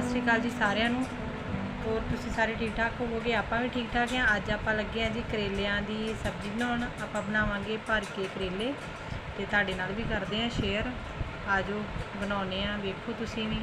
ਸਤਿ ਸ਼੍ਰੀ ਅਕਾਲ ਜੀ ਸਾਰਿਆਂ ਨੂੰ। ਹੋਰ ਤੁਸੀਂ ਸਾਰੇ ਠੀਕ ਠਾਕ ਹੋਵੋਗੇ? ਆਪਾਂ ਵੀ ਠੀਕ ਠਾਕ ਹਾਂ। ਅੱਜ ਆਪਾਂ ਲੱਗੇ ਹਾਂ ਜੀ ਕਰੇਲਿਆਂ ਦੀ ਸਬਜ਼ੀ ਬਣਾਉਣ। ਆਪਾਂ ਬਣਾਵਾਂਗੇ ਭਰ ਕੇ ਕਰੇਲੇ ਤੇ ਤੁਹਾਡੇ ਨਾਲ ਵੀ ਕਰਦੇ ਹਾਂ ਸ਼ੇਅਰ ਆਜੋ ਬਣਾਉਨੇ ਆ ਵੇਖੋ ਤੁਸੀਂ ਵੀ।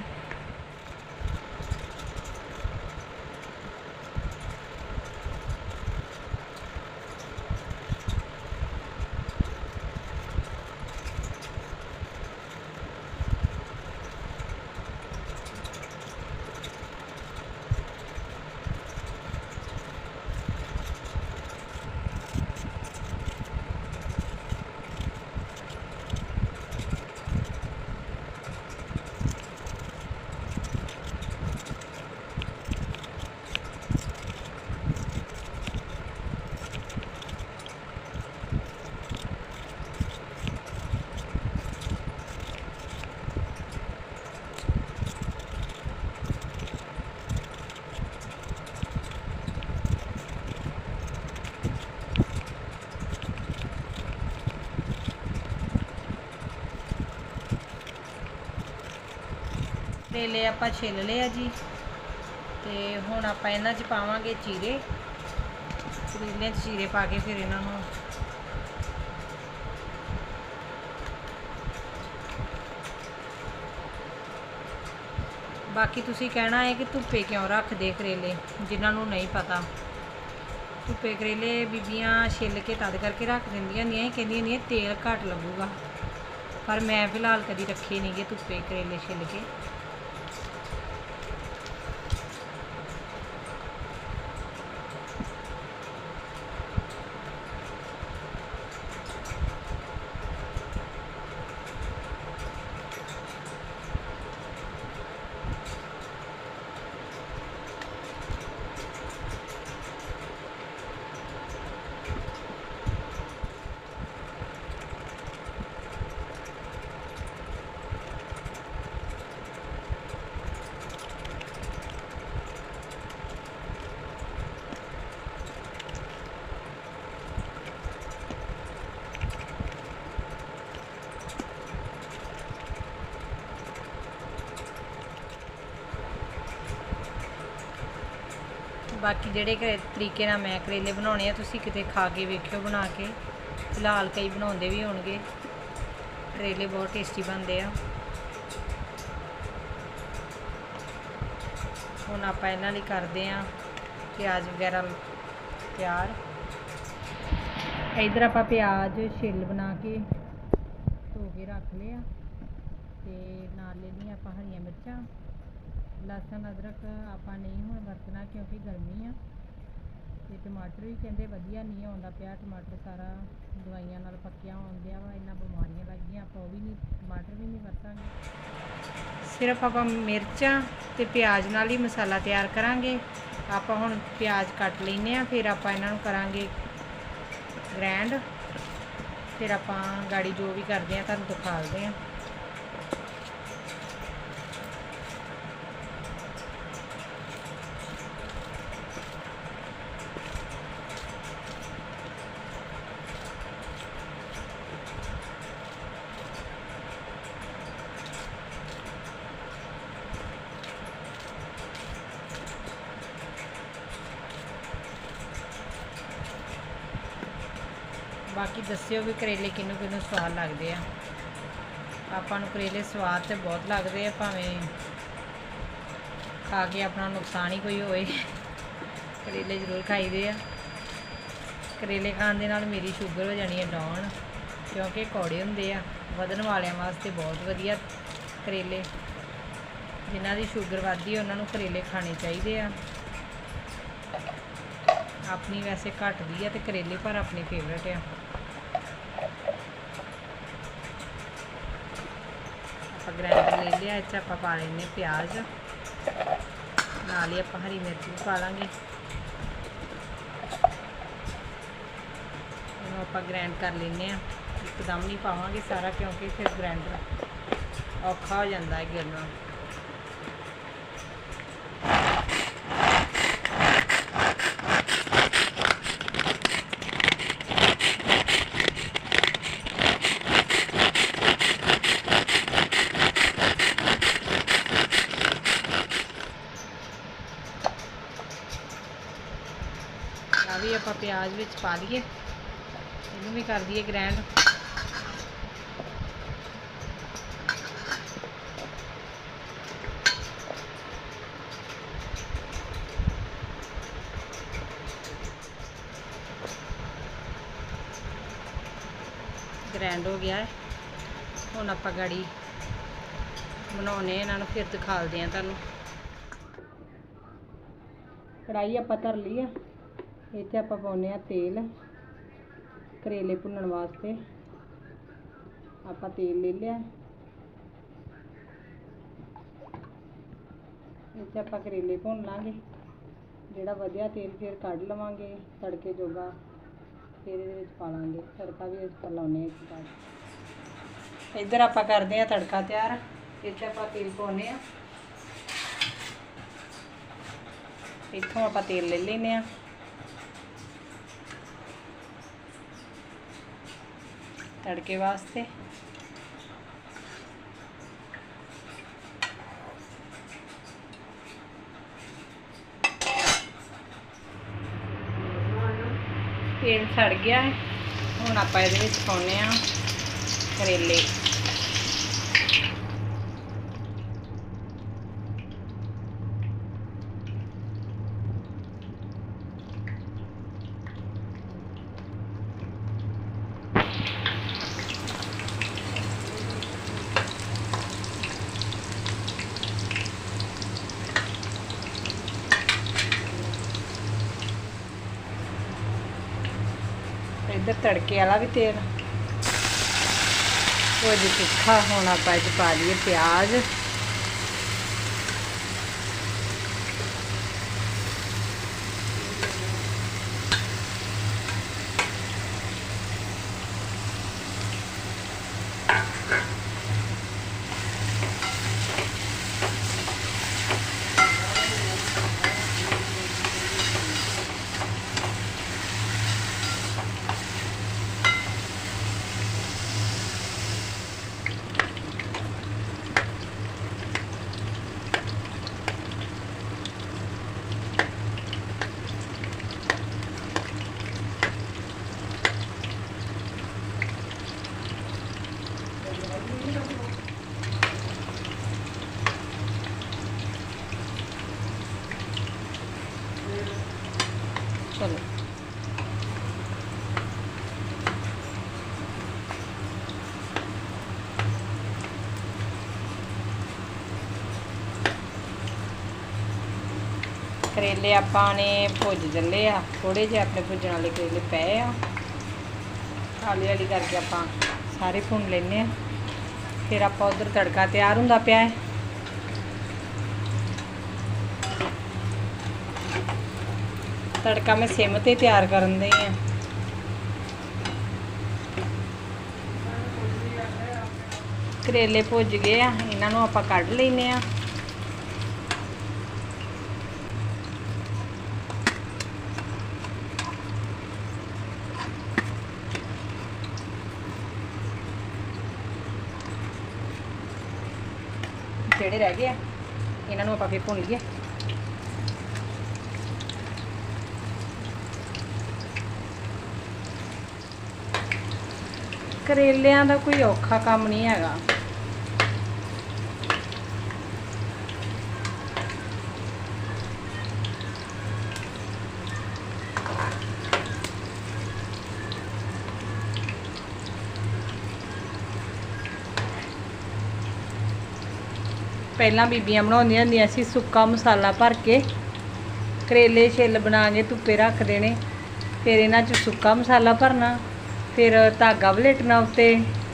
ਕਰੇਲੇ ਆਪਾਂ ਛਿੱਲ ਲਏ ਆ ਜੀ। ਤੇ ਹੁਣ ਆਪਾਂ ਇਹਨਾਂ 'ਚ ਪਾਵਾਂਗੇ ਚੀਰੇ। ਕਰੇਲਿਆਂ 'ਚ ਚੀਰੇ ਪਾ ਕੇ ਫਿਰ ਇਹਨਾਂ ਨੂੰ ਬਾਕੀ ਤੁਸੀਂ ਕਹਿਣਾ ਹੈ ਕਿ ਧੁੱਪੇ ਕਿਉਂ ਰੱਖਦੇ ਕਰੇਲੇ, ਜਿਨ੍ਹਾਂ ਨੂੰ ਨਹੀਂ ਪਤਾ। ਧੁੱਪੇ ਕਰੇਲੇ ਬੀਬੀਆਂ ਛਿੱਲ ਕੇ ਤਦ ਕਰਕੇ ਰੱਖ ਦਿੰਦੀਆਂ ਹੁੰਦੀਆਂ ਸੀ, ਕਹਿੰਦੀਆਂ ਹੁੰਦੀਆਂ ਤੇਲ ਘੱਟ ਲੱਗੂਗਾ। ਪਰ ਮੈਂ ਫਿਲਹਾਲ ਕਦੀ ਰੱਖੇ ਨਹੀਂਗੇ ਧੁੱਪੇ ਕਰੇਲੇ ਛਿੱਲ ਕੇ। ਬਾਕੀ ਜਿਹੜੇ ਘਰੇ ਤਰੀਕੇ ਨਾਲ ਮੈਂ ਕਰੇਲੇ ਬਣਾਉਣੇ ਆ, ਤੁਸੀਂ ਕਿਤੇ ਖਾ ਕੇ ਵੇਖਿਓ ਬਣਾ ਕੇ। ਫਿਲਹਾਲ ਕਈ ਬਣਾਉਂਦੇ ਵੀ ਹੋਣਗੇ। ਕਰੇਲੇ ਬਹੁਤ ਟੇਸਟੀ ਬਣਦੇ ਆ। ਹੁਣ ਆਪਾਂ ਇਹਨਾਂ ਲਈ ਕਰਦੇ ਆ ਪਿਆਜ਼ ਵਗੈਰਾ ਤਿਆਰ। ਇਧਰ ਆਪਾਂ ਪਿਆਜ਼ ਛਿੱਲ ਬਣਾ ਕੇ ਧੋ ਕੇ ਰੱਖ ਲਿਆ ਤੇ ਨਾਲ ਲੈ ਲਈਆਂ ਆਪਾਂ ਹਰੀਆਂ ਮਿਰਚਾਂ। ਲਸਣ, ਅਦਰਕ ਆਪਾਂ ਨਹੀਂ ਹੁਣ ਵਰਤਣਾ ਕਿਉਂਕਿ ਗਰਮੀ ਆ। ਤੇ ਟਮਾਟਰ ਵੀ ਕਹਿੰਦੇ ਵਧੀਆ ਨਹੀਂ ਆਉਂਦਾ ਪਿਆ, ਟਮਾਟਰ ਸਾਰਾ ਦਵਾਈਆਂ ਨਾਲ ਪੱਕਿਆ ਆਉਂਦਿਆ ਵਾ, ਇੰਨਾ ਬਿਮਾਰੀਆਂ ਲੱਗੀਆਂ ਆਪਾਂ ਉਹ ਵੀ ਨਹੀਂ, ਟਮਾਟਰ ਵੀ ਨਹੀਂ ਵਰਤਾਂਗੇ। ਸਿਰਫ ਆਪਾਂ ਮਿਰਚਾਂ ਤੇ ਪਿਆਜ਼ ਨਾਲ ਹੀ ਮਸਾਲਾ ਤਿਆਰ ਕਰਾਂਗੇ। ਆਪਾਂ ਹੁਣ ਪਿਆਜ਼ ਕੱਟ ਲੈਨੇ ਆ ਫਿਰ ਆਪਾਂ ਇਹਨਾਂ ਨੂੰ ਕਰਾਂਗੇ ਗ੍ਰੈਂਡ। ਫਿਰ ਆਪਾਂ ਗਾੜੀ ਜੋ ਵੀ ਕਰਦੇ ਆ ਤੁਹਾਨੂੰ ਦਿਖਾਉਂਦੇ ਆ ਬਾਕੀ ਦੱਸਿਓ ਵੀ ਕਰੇਲੇ ਕਿਹਨੂੰ ਕਿਹਨੂੰ ਸਵਾਦ ਲੱਗਦੇ ਆ। ਆਪਾਂ ਨੂੰ ਕਰੇਲੇ ਸਵਾਦ ਤੇ ਬਹੁਤ ਲੱਗਦੇ ਆ, ਭਾਵੇਂ ਖਾ ਕੇ ਆਪਣਾ ਨੁਕਸਾਨ ਹੀ ਕੋਈ ਹੋਏ। ਕਰੇਲੇ ਜ਼ਰੂਰ ਖਾਈਦੇ ਆ। ਕਰੇਲੇ ਖਾਣ ਦੇ ਨਾਲ ਮੇਰੀ ਸ਼ੂਗਰ ਹੋ ਜਾਣੀ ਹੈ ਡਾਊਨ, ਕਿਉਂਕਿ ਕੌੜੇ ਹੁੰਦੇ ਆ। ਵਧਣ ਵਾਲਿਆਂ ਵਾਸਤੇ ਬਹੁਤ ਵਧੀਆ ਕਰੇਲੇ। ਜਿਨ੍ਹਾਂ ਦੀ ਸ਼ੂਗਰ ਵੱਧਦੀ ਉਹਨਾਂ ਨੂੰ ਕਰੇਲੇ ਖਾਣੇ ਚਾਹੀਦੇ ਆ। ਆਪਣੀ ਵੈਸੇ ਘੱਟ ਘਟਦੀ ਆ ਤੇ ਕਰੇਲੇ ਪਰ ਆਪਣੀ ਫੇਵਰਟ ਆ। ਆਪਾਂ ਗ੍ਰੈਂਡਰ ਲੈ ਲਿਆ ਇਹ 'ਚ ਆਪਾਂ ਪਾ ਲੈਨੇ ਪਿਆਜ਼। ਨਾਲ ਹੀ ਆਪਾਂ ਹਰੀ ਮਿਰਚ ਵੀ ਪਾ ਲਾਂਗੇ। ਇਹਨੂੰ ਆਪਾਂ ਗ੍ਰੈਂਡ ਕਰ ਲੈਨੇ ਆ ਇੱਕਦਮ ਨਹੀਂ ਪਾਵਾਂਗੇ ਸਾਰਾ ਕਿਉਂਕਿ ਫਿਰ ਗ੍ਰਾਈਂਡਰ ਔਖਾ ਹੋ ਜਾਂਦਾ ਹੈ ਗਿਰਨਾ। ਪਿਆਜ਼ ਵਿੱਚ ਪਾ ਲਈਏ। ਇਹਨੂੰ ਵੀ ਕਰ ਦਈਏ ਗ੍ਰੈਂਡ ਗ੍ਰੈਂਡ ਹੋ ਗਿਆ ਹੈ। ਹੁਣ ਆਪਾਂ ਗਾੜੀ ਬਣਾਉਣੇ ਆ, ਇਹਨਾਂ ਨੂੰ ਫਿਰ ਦਿਖਾਲਦੇ ਆ ਤੁਹਾਨੂੰ। ਕੜਾਈ ਆਪਾਂ ਧਰ ਲਈ ਆ। ਇਹ 'ਚ ਆਪਾਂ ਪਾਉਨੇ ਆ ਤੇਲ, ਕਰੇਲੇ ਭੁੰਨਣ ਵਾਸਤੇ। ਆਪਾਂ ਤੇਲ ਲੈ ਲਿਆ। ਇਹ 'ਚ ਆਪਾਂ ਕਰੇਲੇ ਭੁੰਨ ਲਾਂਗੇ। ਜਿਹੜਾ ਵਧੀਆ ਤੇਲ ਫਿਰ ਕੱਢ ਲਵਾਂਗੇ, ਤੜਕੇ ਜੋਗਾ। ਫਿਰ ਇਹਦੇ ਵਿੱਚ ਪਾ ਲਾਂਗੇ। ਤੜਕਾ ਵੀ ਇਸ ਪਰ ਲਾਉਨੇ ਆ ਇੱਕ ਬਾਅਦ ਇੱਧਰ ਆਪਾਂ ਕਰਦੇ ਆ ਤੜਕਾ ਤਿਆਰ। ਇਹ 'ਚ ਆਪਾਂ ਤੇਲ ਪਾਉਨੇ ਆ ਇੱਥੋਂ ਆਪਾਂ ਤੇਲ ਲੈ ਲੈਨੇ ਆ ਤੜਕੇ ਵਾਸਤੇ। ਤੇਲ ਸੜ ਗਿਆ ਹੈ। ਹੁਣ ਆਪਾਂ ਇਹਦੇ ਵਿੱਚ ਪਾਉਨੇ ਆ ਕਰੇਲੇ। ਇੱਧਰ ਤੜਕੇ ਵਾਲਾ ਵੀ ਤੇਲ। ਉਹ ਤਿੱਖਾ ਹੁਣ ਆਪਾਂ ਇਹ ਪਾ ਲਈਏ ਪਿਆਜ਼। ਚਲੋ ਕਰੇਲੇ ਆਪਾਂ ਨੇ ਭੁੱਜ ਜੱਲੇ ਆ। ਥੋੜੇ ਜਿਹੇ ਆਪਣੇ ਭੁੱਜਣ ਵਾਲੇ ਕਰੇਲੇ ਪਏ ਆ। ਹੌਲੀ ਹਾਲੀ ਕਰਕੇ ਆਪਾਂ ਸਾਰੇ ਭੁੰਨ ਲੈਨੇ ਆ। ਫਿਰ ਆਪਾਂ ਉਧਰ ਤੜਕਾ ਤਿਆਰ ਹੁੰਦਾ ਪਿਆ ਹੈ। ਤੜਕਾ ਮੈਂ ਸਿਮ ਤੇ ਤਿਆਰ ਕਰਨ ਦੇ ਆ। ਕਰੇਲੇ ਭੁੱਜ ਗਏ ਆ, ਇਹਨਾਂ ਨੂੰ ਆਪਾਂ ਕੱਢ ਲੈਨੇ ਆ। ਜਿਹੜੇ ਰਹਿ ਗਏ ਆ, ਇਹਨਾਂ ਨੂੰ ਆਪਾਂ ਫਿਰ ਭੁੰਨ ਲਈਏ। ਕਰੇਲਿਆਂ ਦਾ ਕੋਈ ਔਖਾ ਕੰਮ ਨਹੀਂ ਹੈਗਾ। ਪਹਿਲਾਂ ਬੀਬੀਆਂ ਬਣਾਉਂਦੀਆਂ ਹੁੰਦੀਆਂ ਸੀ, ਸੁੱਕਾ ਮਸਾਲਾ ਭਰ ਕੇ ਕਰੇਲੇ ਛਿੱਲ ਬਣਾ ਕੇ ਧੁੱਪੇ ਰੱਖ ਦੇਣੇ, ਫਿਰ ਇਹਨਾਂ 'ਚ ਸੁੱਕਾ ਮਸਾਲਾ ਭਰਨਾ। ਫਿਰ ਧਾਗਾ ਵਲੇਟਣਾ ਉੱਤੇ,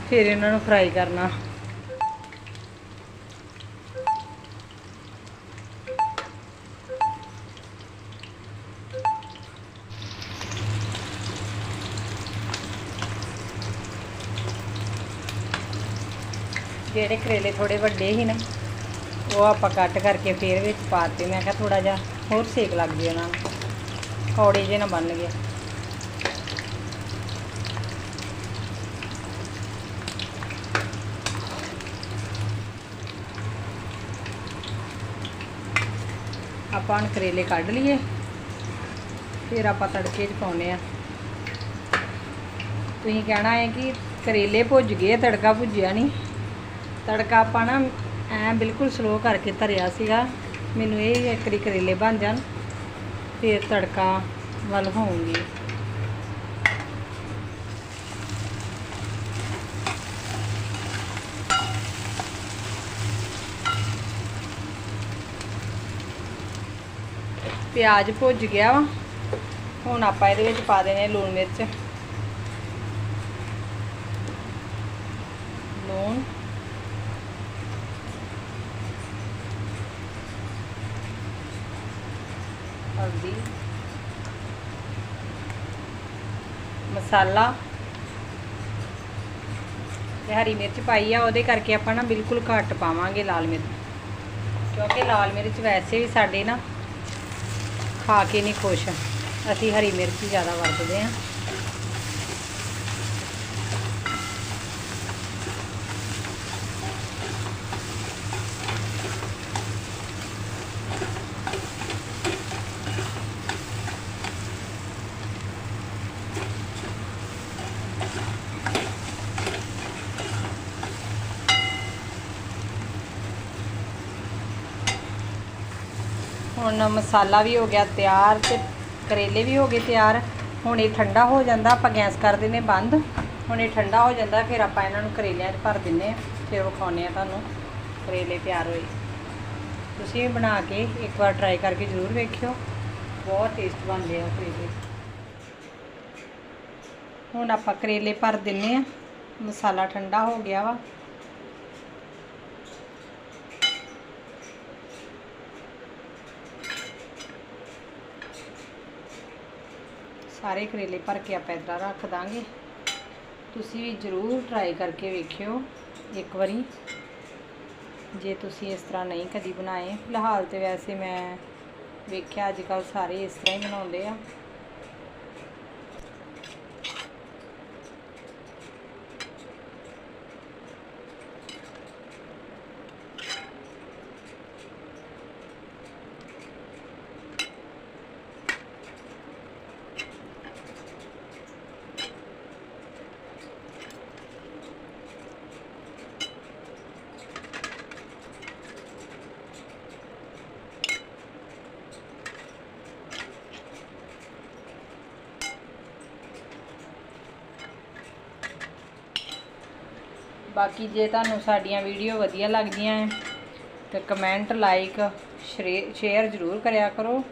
ਫਿਰ ਇਹਨਾਂ ਨੂੰ ਫਰਾਈ ਕਰਨਾ। ਜਿਹੜੇ ਕਰੇਲੇ ਥੋੜੇ ਵੱਡੇ ਸੀ ਨਾ, ਉਹ ਆਪਾਂ ਕੱਟ ਕਰਕੇ ਫੇਰ ਵਿੱਚ ਪਾ ਦਿੱਤੇ। ਮੈਂ ਕਿਹਾ ਥੋੜਾ ਜਿਹਾ ਹੋਰ ਸੇਕ ਲੱਗ ਜੇ ਉਹਨਾਂ ਨੂੰ। ਕੌੜੇ ਜੇ ਨਾ ਬਣ ਗਿਆ ਆਪਾਂ ਹੁਣ ਕਰੇਲੇ ਕੱਢ ਲਈਏ। ਫਿਰ ਆਪਾਂ ਤੜਕੇ 'ਚ ਪਾਉਨੇ ਆ ਤੁਸੀਂ ਕਹਿਣਾ ਹੈ ਕਿ ਕਰੇਲੇ ਭੁੱਜ ਗਏ ਤੜਕਾ ਭੁੱਜਿਆ ਨਹੀਂ। ਤੜਕਾ ਆਪਾਂ ਨਾ ਐ ਬਿਲਕੁਲ ਸਲੋ ਕਰਕੇ ਧਰਿਆ ਸੀਗਾ। ਮੈਨੂੰ ਇਹ ਇੱਕ ਵਾਰੀ ਕਰੇਲੇ ਬਣ ਜਾਣ, ਫਿਰ ਤੜਕਾ ਵੱਲ ਹੋਊਂਗੀ। ਪਿਆਜ਼ ਭੁੱਜ ਗਿਆ ਵਾ। ਹੁਣ ਆਪਾਂ ਇਹਦੇ ਵਿੱਚ ਪਾ ਦੇਣੇ ਲੂਣ ਮਿਰਚ। ਲੂਣ। ਹਲਦੀ। ਮਸਾਲਾ। ਤੇ ਹਰੀ ਮਿਰਚ ਪਾਈ ਆ, ਉਹਦੇ ਕਰਕੇ ਆਪਾਂ ਨਾ ਬਿਲਕੁਲ ਘੱਟ ਪਾਵਾਂਗੇ ਲਾਲ ਮਿਰਚ। ਕਿਉਂਕਿ ਲਾਲ ਮਿਰਚ ਵੈਸੇ ਵੀ ਸਾਡੇ ਨਾ ਖਾ ਕੇ ਨਹੀਂ ਖੁਸ਼। ਅਸੀਂ ਹਰੀ ਮਿਰਚ ਜ਼ਿਆਦਾ ਵਰਤਦੇ ਹਾਂ। ਹੁਣ ਮਸਾਲਾ ਵੀ ਹੋ ਗਿਆ ਤਿਆਰ ਤੇ ਕਰੇਲੇ ਵੀ ਹੋ ਗਏ ਤਿਆਰ। ਹੁਣ ਇਹ ਠੰਡਾ ਹੋ ਜਾਂਦਾ, ਆਪਾਂ ਗੈਸ ਕਰ ਦਿੰਨੇ ਬੰਦ। ਹੁਣ ਇਹ ਠੰਡਾ ਹੋ ਜਾਂਦਾ, ਫਿਰ ਆਪਾਂ ਇਹਨਾਂ ਨੂੰ ਕਰੇਲਿਆਂ 'ਚ ਭਰ ਦਿੰਨੇ ਆ ਫਿਰ ਵਿਖਾਉਂਦੇ ਆ ਤੁਹਾਨੂੰ, ਕਰੇਲੇ ਤਿਆਰ ਹੋਏ। ਤੁਸੀਂ ਵੀ ਬਣਾ ਕੇ ਇੱਕ ਵਾਰ ਟਰਾਈ ਕਰਕੇ ਜ਼ਰੂਰ ਵੇਖਿਓ। ਬਹੁਤ ਟੇਸਟ ਬਣਦੇ ਆ ਕਰੇਲੇ। ਹੁਣ ਆਪਾਂ ਕਰੇਲੇ ਭਰ ਦਿੰਨੇ ਆ ਮਸਾਲਾ ਠੰਡਾ ਹੋ ਗਿਆ ਵਾ। ਸਾਰੇ ਕਰੇਲੇ ਭਰ ਕੇ ਆਪਾਂ ਇਦਾਂ ਰੱਖ ਦਾਂਗੇ। ਤੁਸੀਂ ਵੀ ਜ਼ਰੂਰ ਟਰਾਈ ਕਰਕੇ ਵੇਖਿਓ ਇੱਕ ਵਾਰੀ। ਜੇ ਤੁਸੀਂ ਇਸ ਤਰ੍ਹਾਂ ਨਹੀਂ ਕਦੀ ਬਣਾਏ, ਫਿਲਹਾਲ ਤੇ ਵੈਸੇ ਮੈਂ ਵੇਖਿਆ ਅੱਜ ਕੱਲ ਸਾਰੇ ਇਸ ਤਰ੍ਹਾਂ ਹੀ ਬਣਾਉਂਦੇ ਆ। ਬਾਕੀ ਜੇ ਤੁਹਾਨੂੰ ਸਾਡੀਆਂ ਵੀਡੀਓ ਵਧੀਆ ਲੱਗਦੀਆਂ ਹੈ, ਤੇ ਕਮੈਂਟ, ਲਾਈਕ ਸ਼ੇਅਰ ਜ਼ਰੂਰ ਕਰਿਆ ਕਰੋ,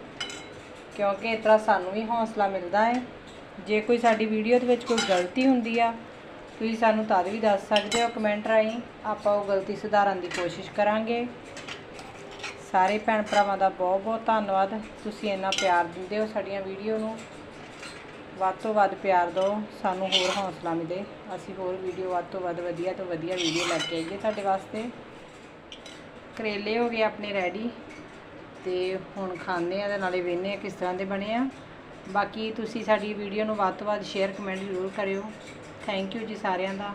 ਕਿਉਂਕਿ ਇਸ ਤਰ੍ਹਾਂ ਸਾਨੂੰ ਵੀ ਹੌਸਲਾ ਮਿਲਦਾ ਹੈ। ਜੇ ਕੋਈ ਸਾਡੀ ਵੀਡੀਓ ਦੇ ਵਿੱਚ ਕੋਈ ਗਲਤੀ ਹੁੰਦੀ ਆ, ਤੁਸੀਂ ਸਾਨੂੰ ਤਦ ਵੀ ਦੱਸ ਸਕਦੇ ਹੋ ਕਮੈਂਟ ਰਾਹੀਂ, ਆਪਾਂ ਉਹ ਗਲਤੀ ਸੁਧਾਰਨ ਦੀ ਕੋਸ਼ਿਸ਼ ਕਰਾਂਗੇ। ਸਾਰੇ ਭੈਣ ਭਰਾਵਾਂ ਦਾ ਬਹੁਤ ਬਹੁਤ ਧੰਨਵਾਦ, ਤੁਸੀਂ ਇੰਨਾ ਪਿਆਰ ਦਿੰਦੇ ਹੋ ਸਾਡੀਆਂ ਵੀਡੀਓ ਨੂੰ। ਵੱਧ ਤੋਂ ਵੱਧ ਪਿਆਰ ਦਿਓ, ਸਾਨੂੰ ਹੋਰ ਹੌਸਲਾ ਮਿਲੇ। ਅਸੀਂ ਹੋਰ ਵੀਡੀਓ ਵੱਧ ਤੋਂ ਵੱਧ ਵਧੀਆ ਤੋਂ ਵਧੀਆ ਵੀਡੀਓ ਲੈ ਕੇ ਆਈਏ ਤੁਹਾਡੇ ਵਾਸਤੇ। ਕਰੇਲੇ ਹੋ ਗਏ ਆਪਣੇ ਰੈਡੀ ਤੇ ਹੁਣ ਖਾਂਦੇ ਆ ਤੇ ਨਾਲੇ ਵੇਖਦੇ ਆ ਕਿਸ ਤਰ੍ਹਾਂ ਦੇ ਬਣੇ ਆ। ਬਾਕੀ ਤੁਸੀਂ ਸਾਡੀ ਵੀਡੀਓ ਨੂੰ ਵੱਧ ਤੋਂ ਵੱਧ ਸ਼ੇਅਰ ਕਮੈਂਟ ਜ਼ਰੂਰ ਕਰਿਓ। ਥੈਂਕ ਯੂ ਜੀ ਸਾਰਿਆਂ ਦਾ।